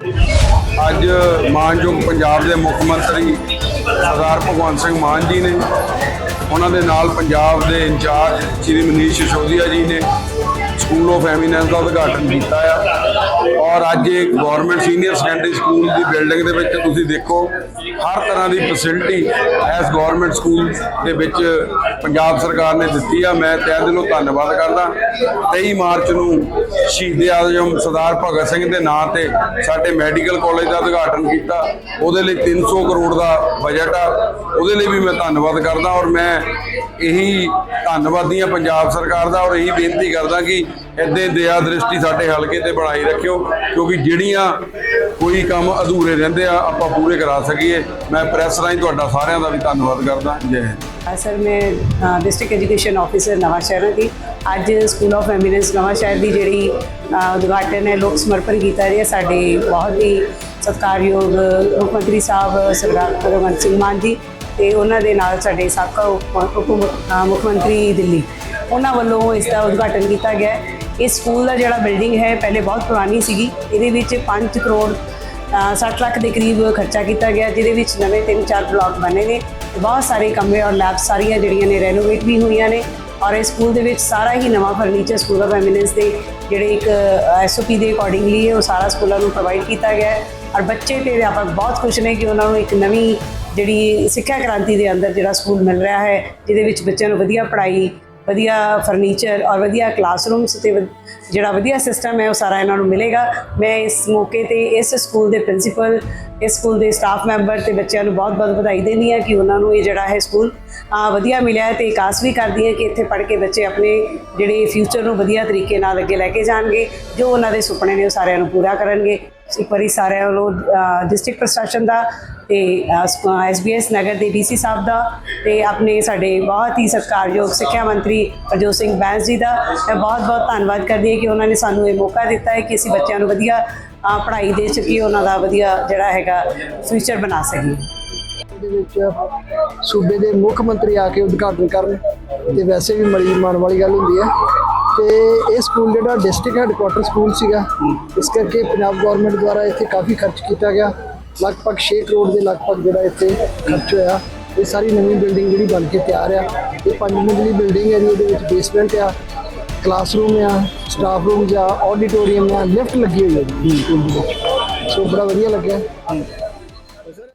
ਅੱਜ ਮਾਨਯੋਗ ਪੰਜਾਬ ਦੇ ਮੁੱਖ ਮੰਤਰੀ ਸਰਦਾਰ ਭਗਵੰਤ ਸਿੰਘ ਮਾਨ ਜੀ ਨੇ, ਉਹਨਾਂ ਦੇ ਨਾਲ ਪੰਜਾਬ ਦੇ ਇੰਚਾਰਜ ਸ਼੍ਰੀ ਮਨੀਸ਼ ਸਿਸੋਦੀਆ ਜੀ ਨੇ ਸਕੂਲ ਆਫ ਐਮੀਨੈਂਸ ਦਾ ਉਦਘਾਟਨ ਕੀਤਾ ਆ। ਔਰ ਅੱਜ ਇਹ ਗਵਰਨਮੈਂਟ ਸੀਨੀਅਰ ਸੈਕੰਡਰੀ ਸਕੂਲ ਦੀ ਬਿਲਡਿੰਗ ਦੇ ਵਿੱਚ ਤੁਸੀਂ ਦੇਖੋ, ਹਰ ਤਰ੍ਹਾਂ ਦੀ ਫੈਸਿਲਿਟੀ ਐਸ ਗਵਰਨਮੈਂਟ ਸਕੂਲ ਦੇ ਵਿੱਚ ਪੰਜਾਬ ਸਰਕਾਰ ਨੇ ਦਿੱਤੀ ਆ। ਮੈਂ ਤਹਿ ਦਿਲੋਂ ਧੰਨਵਾਦ ਕਰਦਾ। 23 ਮਾਰਚ ਨੂੰ ਸ਼ਹੀਦ ਆਜ਼ਮ ਸਰਦਾਰ ਭਗਤ ਸਿੰਘ ਦੇ ਨਾਂ ਤੇ ਸਾਡੇ ਮੈਡੀਕਲ ਕਾਲਜ ਦਾ ਉਦਘਾਟਨ ਕੀਤਾ। ਉਹਦੇ ਲਈ 300 ਕਰੋੜ ਦਾ ਬਜਟ ਆ। ਉਹਦੇ ਲਈ ਵੀ ਮੈਂ ਧੰਨਵਾਦ ਕਰਦਾ ਔਰ ਮੈਂ ਇਹੀ ਧੰਨਵਾਦੀ ਆ ਪੰਜਾਬ ਸਰਕਾਰ ਦਾ ਔਰ ਇਹੀ ਬੇਨਤੀ ਕਰਦਾ ਕਿ ਇੱਦਾਂ ਦਇਆ ਦ੍ਰਿਸ਼ਟੀ ਸਾਡੇ ਹਲਕੇ ਤੇ ਬਣਾਈ ਰੱਖਿਓ। ਕਿਉਂਕਿ ਜਿਹੜੀਆਂ ਕੋਈ ਕੰਮ ਅਧੂਰੇ ਰਹਿੰਦੇ ਆ, ਆਪਾਂ ਪੂਰੇ ਕਰਾ ਸਕੀਏ। ਮੈਂ ਪ੍ਰੈਸ ਰਾਹੀਂ ਤੁਹਾਡਾ ਸਾਰਿਆਂ ਦਾ ਵੀ ਧੰਨਵਾਦ ਕਰਦਾ। ਜੈ ਹਿੰਦ। ਸਰ, ਮੈਂ ਡਿਸਟ੍ਰਿਕਟ ਐਜੂਕੇਸ਼ਨ ਆਫੀਸਰ ਨਵਾਂ ਦੀ। ਅੱਜ ਸਕੂਲ ਆਫ ਐਮੀਨੈਂਸ ਨਵਾਂਸ਼ਹਿਰ ਦੀ ਜਿਹੜੀ ਉਦਘਾਟਨ ਹੈ, ਲੋਕ ਸਮਰਪਣ ਕੀਤਾ ਰਿਹਾ ਸਾਡੇ ਬਹੁਤ ਹੀ ਸਤਿਕਾਰਯੋਗ ਮੁੱਖ ਮੰਤਰੀ ਸਾਹਿਬ ਸਰਦਾਰ ਭਗਵੰਤ ਸਿੰਘ ਮਾਨ ਜੀ ਤੇ ਉਹਨਾਂ ਦੇ ਨਾਲ ਸਾਡੇ ਸਾਬਕਾ ਉਪ ਉਪ ਮੁੱਖ- ਮੰਤਰੀ ਦਿੱਲੀ। ਉਹਨਾਂ ਵੱਲੋਂ ਇਸ ਦਾ ਉਦਘਾਟਨ ਕੀਤਾ ਗਿਆ ਇਸ ਸਕੂਲ ਦਾ ਜਿਹੜਾ ਬਿਲਡਿੰਗ ਹੈ ਪਹਿਲੇ ਬਹੁਤ ਪੁਰਾਣੀ ਸੀਗੀ। ਇਹਦੇ ਵਿੱਚ 5 ਕਰੋੜ ਅ, 60 ਲੱਖ ਦੇ ਕਰੀਬ ਖਰਚਾ ਕੀਤਾ ਗਿਆ ਜਿਹਦੇ ਵਿੱਚ ਨਵੇਂ ਤਿੰਨ ਚਾਰ ਬਲਾਕ ਬਣੇ ਨੇ। ਤੇ ਬਹੁਤ ਸਾਰੇ ਕਮਰੇ ਔਰ ਲੈਬਸ ਸਾਰੀਆਂ ਜਿਹੜੀਆਂ ਨੇ ਰੈਨੋਵੇਟ ਵੀ ਹੋਈਆਂ ਨੇ ਔਰ ਇਸ ਸਕੂਲ ਦੇ ਵਿੱਚ ਸਾਰਾ ਹੀ ਨਵਾਂ ਫਰਨੀਚਰ ਸਕੂਲ ਆਫ ਐਮੀਨੈਂਸ ਦੇ ਜਿਹੜੇ ਇੱਕ ਐਸਓਪੀ ਦੇ ਅਕੋਰਡਿੰਗਲੀ ਹੈ ਉਹ ਸਾਰਾ ਸਕੂਲਾਂ ਨੂੰ ਪ੍ਰੋਵਾਈਡ ਕੀਤਾ ਗਿਆ ਹੈ। ਔਰ ਬੱਚੇ ਤੇ ਅਧਿਆਪਕ ਬਹੁਤ ਖੁਸ਼ ਨੇ ਕਿ ਉਹਨਾਂ ਨੂੰ ਇੱਕ ਨਵੀਂ ਜਿਹੜੀ ਸਿੱਖਿਆ ਕ੍ਰਾਂਤੀ ਦੇ ਅੰਦਰ ਜਿਹੜਾ ਸਕੂਲ ਮਿਲ ਰਿਹਾ ਹੈ ਜਿਹਦੇ ਵਿੱਚ ਬੱਚਿਆਂ ਨੂੰ ਵਧੀਆ ਪੜ੍ਹਾਈ ਵਧੀਆ ਫਰਨੀਚਰ ਔਰ ਵਧੀਆ ਕਲਾਸਰੂਮਸ ਤੇ ਵ- ਜਿਹੜਾ ਵਧੀਆ ਸਿਸਟਮ ਹੈ, ਉਹ ਸਾਰਾ ਇਹਨਾਂ ਨੂੰ ਮਿਲੇਗਾ। ਮੈਂ ਇਸ ਮੌਕੇ ਤੇ ਇਸ ਸਕੂਲ ਦੇ ਪ੍ਰਿੰਸੀਪਲ ਇਸ ਸਕੂਲ ਦੇ ਸਟਾਫ ਮੈਂਬਰ ਤੇ ਬੱਚਿਆਂ ਨੂੰ ਬਹੁਤ-ਬਹੁਤ ਵਧਾਈ ਦੇਣੀ ਹੈ ਕਿ ਉਹਨਾਂ ਨੂੰ ਇਹ ਜਿਹੜਾ ਹੈ ਸਕੂਲ ਵਧੀਆ ਮਿਲਿਆ ਹੈ ਤੇ ਆਸ ਵੀ ਕਰਦੀ ਹੈ ਕਿ ਇੱਥੇ ਪੜ੍ਹ ਕੇ ਬੱਚੇ ਆਪਣੇ ਜਿਹੜੇ ਫਿਊਚਰ ਨੂੰ ਵਧੀਆ ਤਰੀਕੇ ਨਾਲ ਅੱਗੇ ਲੈ ਕੇ ਜਾਣਗੇ, ਜੋ ਉਹਨਾਂ ਦੇ ਸੁਪਨੇ ਨੇ ਉਹ ਸਾਰਿਆਂ ਨੂੰ ਪੂਰਾ ਕਰਨਗੇ। ਇੱਕ ਵਾਰੀ ਸਾਰਿਆਂ ਵੱਲੋਂ ਡਿਸਟ੍ਰਿਕਟ ਪ੍ਰਸ਼ਾਸਨ ਦਾ ਤੇ ਐਸਬੀਐਸ ਨਗਰ ਦੇ ਡੀਸੀ ਸਾਹਿਬ ਦਾ ਤੇ ਆਪਣੇ ਸਾਡੇ ਬਹੁਤ ਹੀ ਸਤਿਕਾਰਯੋਗ ਸਿੱਖਿਆ ਮੰਤਰੀ ਪ੍ਰਜੋਤ ਸਿੰਘ ਬੈਂਸ ਜੀ ਦਾ ਮੈਂ ਬਹੁਤ ਬਹੁਤ ਧੰਨਵਾਦ ਕਰਦੀ ਹਾਂ ਕਿ ਉਹਨਾਂ ਨੇ ਸਾਨੂੰ ਇਹ ਮੌਕਾ ਦਿੱਤਾ ਹੈ ਕਿ ਅਸੀਂ ਬੱਚਿਆਂ ਨੂੰ ਵਧੀਆ ਪੜ੍ਹਾਈ ਦੇ ਸਕੀਏ, ਉਹਨਾਂ ਦਾ ਵਧੀਆ ਜਿਹੜਾ ਹੈਗਾ ਫਿਊਚਰ ਬਣਾ ਸਕੀਏ। ਦੇ ਵਿੱਚ ਸੂਬੇ ਦੇ ਮੁੱਖ ਮੰਤਰੀ ਆ ਕੇ ਉਦਘਾਟਨ ਕਰਨ ਤੇ ਵੈਸੇ ਵੀ ਬੜੀ ਮਾਣ ਵਾਲੀ ਗੱਲ ਹੁੰਦੀ ਹੈ। ਤੇ ਇਹ ਸਕੂਲ ਜਿਹੜਾ ਡਿਸਟ੍ਰਿਕਟ ਹੈੱਡਕੁਆਟਰ ਸਕੂਲ ਸੀਗਾ ਇਸ ਕਰਕੇ ਪੰਜਾਬ ਗਵਰਨਮੈਂਟ ਦੁਆਰਾ ਇੱਥੇ ਕਾਫੀ ਖਰਚ ਕੀਤਾ ਗਿਆ। ਲਗਭਗ 6 ਕਰੋੜ ਦੇ ਲਗਭਗ ਜਿਹੜਾ ਇੱਥੇ ਖਰਚ ਹੋਇਆ। ਇਹ ਸਾਰੀ ਨਵੀਂ ਬਿਲਡਿੰਗ ਜਿਹੜੀ ਬਣ ਕੇ ਤਿਆਰ ਆ। ਇਹ ਪੰਜ ਮੰਜ਼ਲੀ ਬਿਲਡਿੰਗ ਹੈ ਇਹਦੇ ਵਿੱਚ ਬੇਸਮੈਂਟ ਆ ਕਲਾਸਰੂਮ ਆ ਸਟਾਫ ਰੂਮ ਜਾਂ ਆਡੀਟੋਰੀਅਮ ਆ ਲਿਫਟ ਲੱਗੀ ਹੋਈ ਹੈ ਸਕੂਲ ਦੇ ਵਿੱਚ ਸੋ ਬੜਾ ਵਧੀਆ ਲੱਗਿਆ।